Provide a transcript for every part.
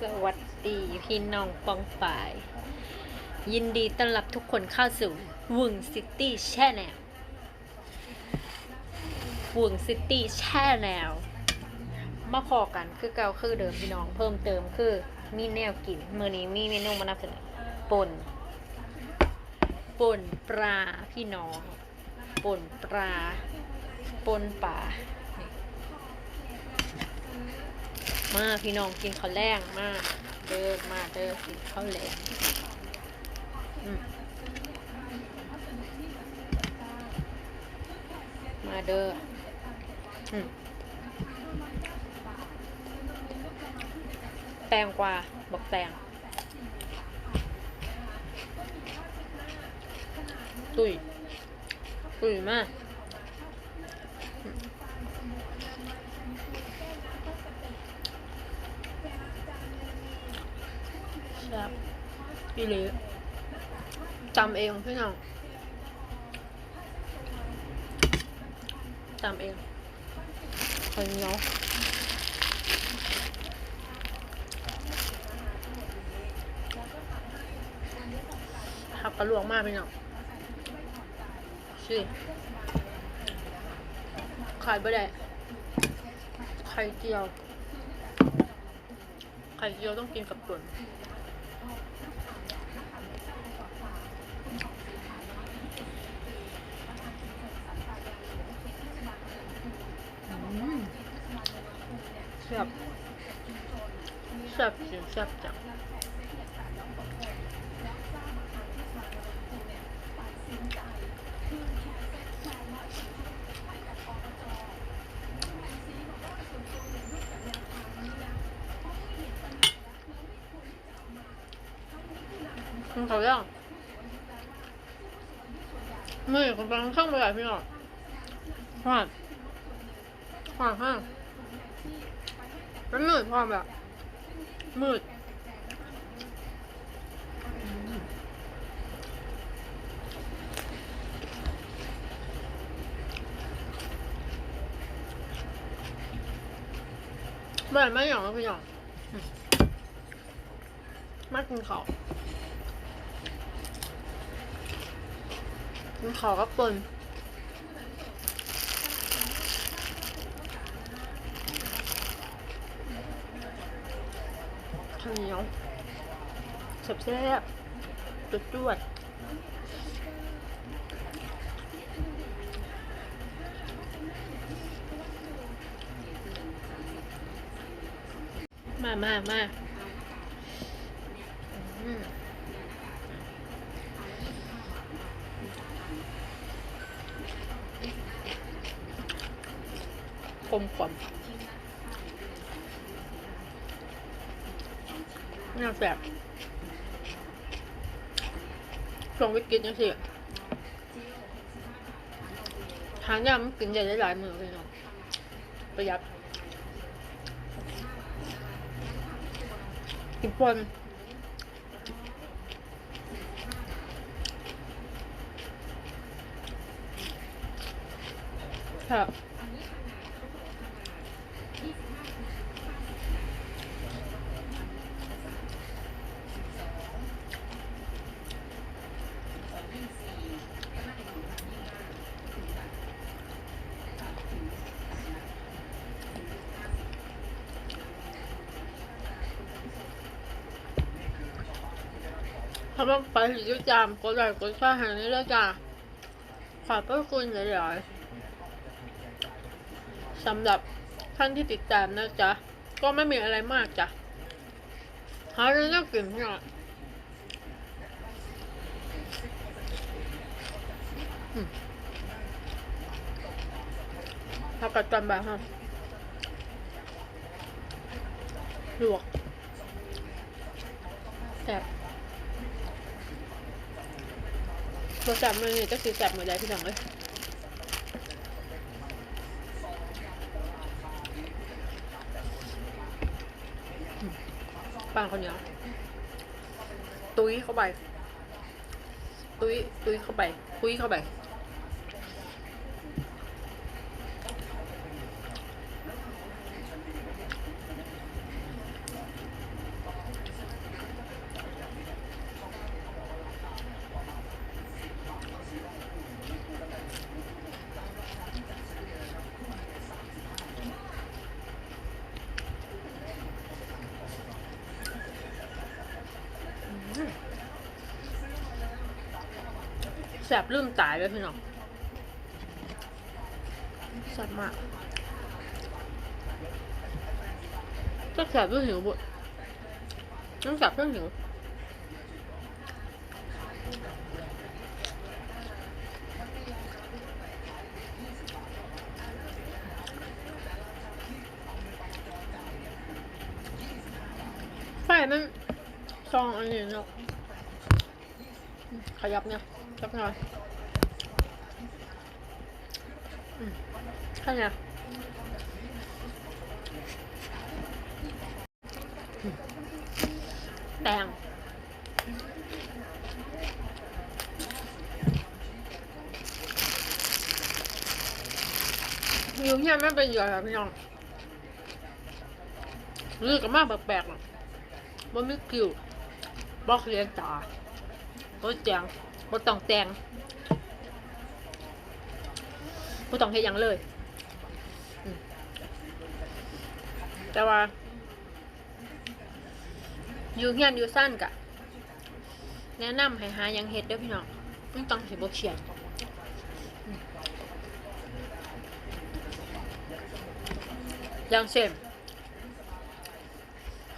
สวัสดีพี่น้องปองป่าย ยินดีต้อนรับทุกคนเข้าสู่วงซิตี้แชแนลวงซิตี้แชแนลมาพอกันคือเก่าคือเดิมพี่น้องเพิ่มเติมคือมีแนวกินเมื่อนี้มีเมนูมานำเสนอป่นป่นปลาพี่น้องป่นปลาป่นป่านี่ มาพี่น้องกินข้าวแรงมากเดินมาเดินกินข้าวแรงมาเด้ออืมแตงกวาบอกแตงตุยตุยมาก ครับพี่หรือจำเองพี่น้องจำเองคนเนียวหักกระลวงมากพี่น้องสิไข่บ่ได้ไข่เจียว ไข่เจียวต้องกินกับตุ๋น ซ่บแซ่บจริงแซ่บจังคุณเขาย่างมือคุณกำลังช่างไปไหนพี่หน่อยพลาดขวางห้าง มันมืดพร้อมแบบมืดไม่ไม่หยองแล้วพี่หยองมากินขากินขากับปน ข้าว เหนียวแซ่บๆจุดจวดมามามาอืมกลม น่าแซ่บช่วงวิกฤตจังสิทานยามันกินใหญ่หลายมือพี่น้องประหยัดกินปนครั ถ้าว่าไปถึงยุจามกดไลค์กดแชร์ให้นี่แล้วจ้าขอบพระคุณหลายๆสำหรับท่านที่ติดตามนะจ๊ะ ก็ไม่มีอะไรมากจ้ะหาเรื่องน่ากินพี่น้องอืมพักกัดกันแบบฮะลวกแต่บ รสจัดมือนี่ก็คือแซ่บเหมือนใดพี่น้องเลยปังคนเหนียวตุ้ยเข้าไป ตุ้ยตุ้ยเข้าไปคุยเข้าไป บลืมตายเลยพี่น้องแสบมากจะแสบด้วยหิวบุต้องแสบเรื่องหิวไฟมันซองอันนี้เนาะขยับเนี่ย สักหน่อยอืมแค่เนี้ยอืมแตงอยู่เนี่ยไม่เป็นเหยื่อค่ะพี่น้องรู้สึกมากแปลกๆมันไม่คิวบอกเรียนตาบ่แจง บ่ต้องแต่งบ่ต้องเฮ็ดหยังเลย แต่ว่า อยู่เฮียนอยู่สั้นกะ แนะนำให้หาหยังเฮ็ดเด้อพี่น้องมันต้องสิบ่เครียดอย่างเช่น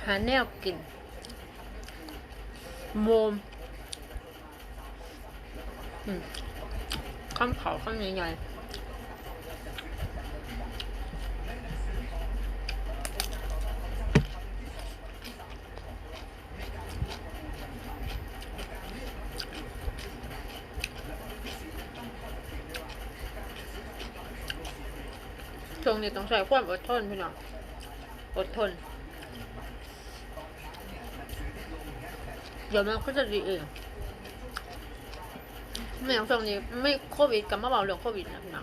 หาแนวกินโมม ข้ามเขาข้างใหญ่ๆช่วงนี้ต้องใช้ความอดทนพี่น้อง อดทน เดี๋ยวมันก็จะดีเอง ไม่อย่างช่วงนี้ไม่โควิดกับมาเบาเรื่องโควิดนะพี่น้อ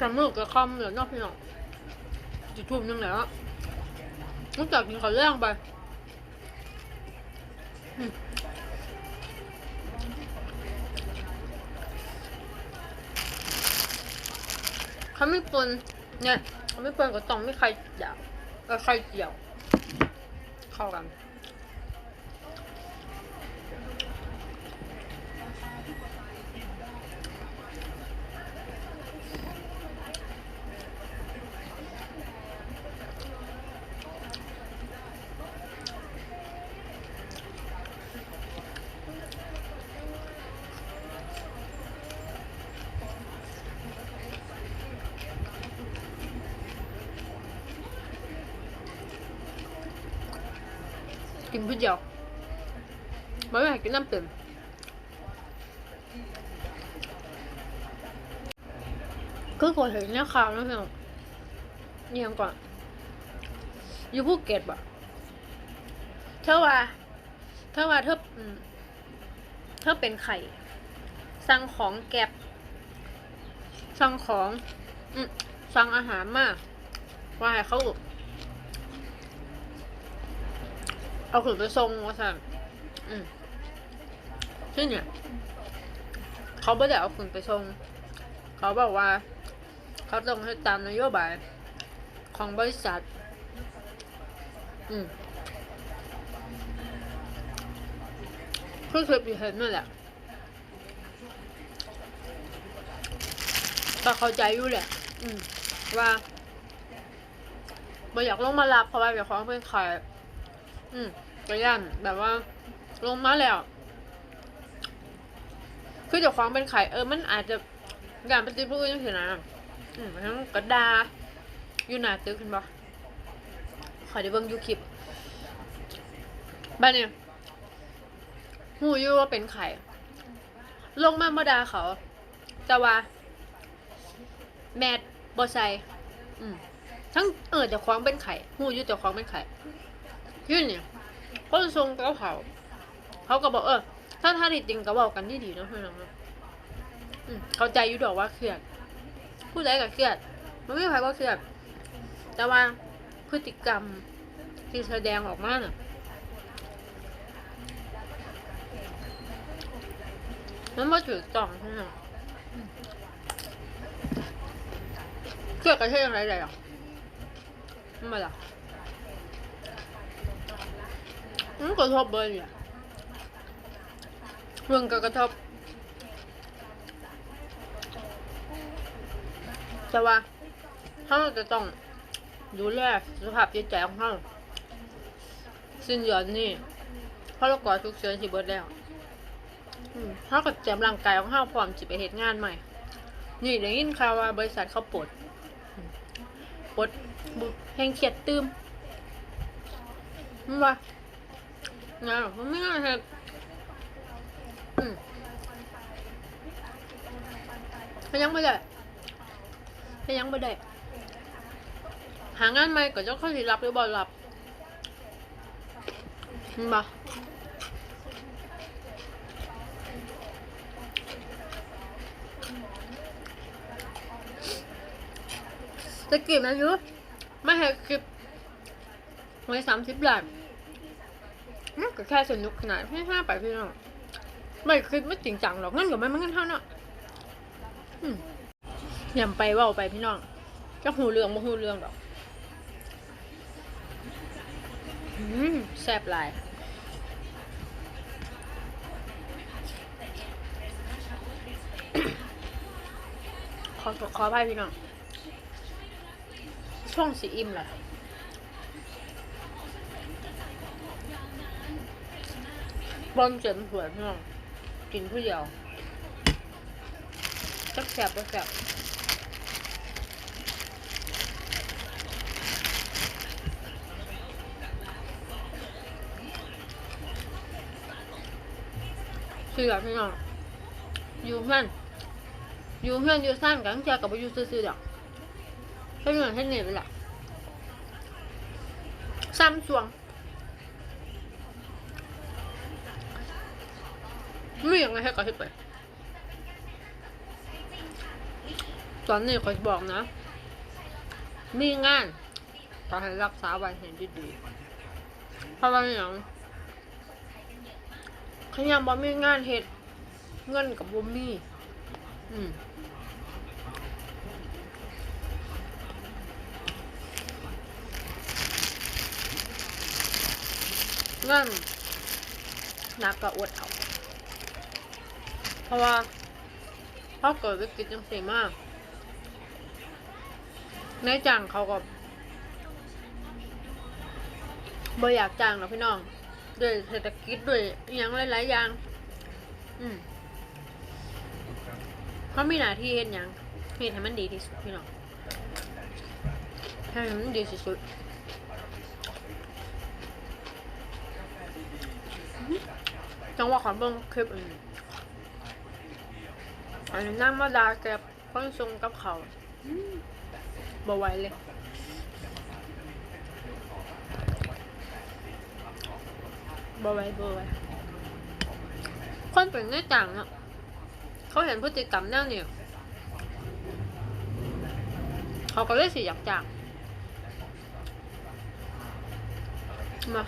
จำมือกับคำเหลือนอกพี่น้องจะทุ่มนึงแล้วนอกจากกินข้าวแรงไปเขาไม่ปนเนี่ยเขาไม่ปนกับตองไม่ใครเจียวเออใครเจียว เข้ากัน กินผู้เดียวไม่อยากกินน้ำเต็มคือคนเห็นเนี่ยข่าวนะพี่น้องเนี่ยก่อนอยู่ภูเก็ตบ่ะเธอว่าเธอว่าเธอเธอเป็นไข่สั่งของแก็บสั่งของอสั่งอาหารมาว่าให้เขา เอาขืนไปส่งว่าสั่นอืมที่เนี่ย เขาไม่ได้เอาขืนไปส่งเขาบอกว่า เขาต้องให้ตามนโยบาย ของบริษัท อืมเพิ่งเคยไปเห็นนั่นแหละแต่เข้าใจอยู่แหละ อืม ว่าบ่อยากลงมารับเพราะว่าเดี๋ยวของเพื่อนขาย อืมก็ย่านแบบว่า ลงมาแล้ว คือเจ้าของเป็นไข่เออ มันอาจจะอย่างเป็นติดผู้อื่นสินะอืมทั้งกระดาอยู่หนาตึกเห็นปะขอได้เบิ่งยูคลิปบ้านเนี่ยหูยู่ว่าเป็นไข่ลงมาเมื่อดาเขา แต่ว่า แมดบอใส่อืมทั้งเออเจ้าของเป็นไข่หูยู่เจ้าของเป็นไข่ ยื่นเนี่ยคนทรงกับเขาเขาก็บอกเออ ถ้าถ้าดีจริงก็บอกกันดีดีเนาะพี่องเนะอืมเข้าใจอยู่ดอกว่าเครียดผู้ใดก็เครียด มันไม่มีใครก็เครียด แต่ว่าพฤติกรรมที่แสดงออกมาน่ะมันไม่ถูกต้องใช่ไหมเครียดกันใช่ยังไงเลยอะทำไมล่ มันกระทบเบอร์เนี่ยเรื่องก็กระทบแต่ว่าเขาจะต้องดูแลสุขภาพจิตใจของเขาสิ้นเดือนนี่เพราะเราก่อทุกเชื้อที่เบิดแล้วเขาก็เตรียมร่างกายของเขาพร้อมจะไปเหตุงานใหม่ นี่ได้ยินข่าวว่าบริษัทเขาปลดปลดบุแห่งเขียดตืมมันว่า งานมันไม่ง่ายเหตุอืมมันยังไม่ได้ถ้ายังไม่ได้หางานใหม่ก็จะเข้าสิรับหรือบ่รับเห็นปะตะกี้มันอยู่ไม่ให้คลิปไว้สามสิบล้าน มันก็แค่สนุกขนาดให้ห้าไปพี่น้องไม่คลิปไม่จริงจังหรอกเงินกับมันมันเงินเท่าเนาะอืมยำไปว่าไปพี่น้องจะหูเรื่องบ่หูเรื่องดอกแซ่บหลายขอขออภัยพี่น้องช่วงสีอิ่มแหละ บอลเจ็บสวยพี่น้องกินผู้เดียวจักแซ่บจักแซ่บเสือพี่น้องอยู่เพื่อนอยู่เพื่อนอยู่สั้นกันเจอกับอยู่ซื่อๆดอกให้เหนื่อยให้เหนื่อยไปละซ้ำสวง ไม่ยังไงให้ก็ให้ไปตอนนี้ขอบอกนะ มีงานก็ให้รักษาไว้ให้ดีๆเพราะว่าอย่างขยามบ่มีงานเฮ็ดเงินกับบ่มีอืมเงินหนักก็อดเอา ราะว่าพอเกิดวิกฤตจังซี่มากนายจ้างเขาก็บ่อยากจ้างหรอกพี่น้องด้วยเศรษฐกิจด้วยอย่างหลายๆอย่าง อืมเขามีหน้าที่เห็นอย่างเห็นให้มันดีที่สุดพี่น้องให้มันดีที่สุดจังหวะขอเบิ้งคลิปอื่น อันนี้นั่งมาดาแกบคนทรงกับเขาบ่ไหวเลยบไหวบไหวคนเป็นในต่างอะ เขาเห็นพฤติกรรมแนวนี้เขาก็เลยสิอยากจางมา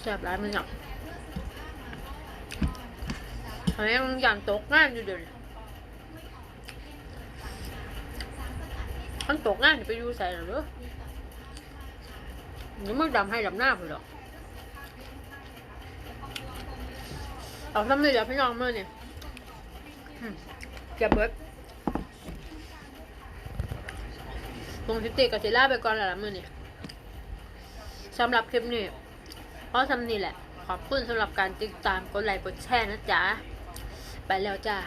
แซ่บร้ายมันอยา กอันนี้ยังอยากตกงานอยู่เดี๋ยวนี้มันตกงานจะไปอยู่ใส่หรอเด้อนี่มึงดำให้ดำหน้าผมหรอกเอาทำเลยเดี๋ยวพี่น้องมือเนี่ยอืมเก็บเบิดวงทิติกับเซล่าไปก่อนแล้วละมือเนี่ยสำหรับคลิปนี้เพราะทำนี่แหละ ขอบคุณสำหรับการติดตามกดไลค์กดแชร์นะจ๊ะ ไปแล้วจ้า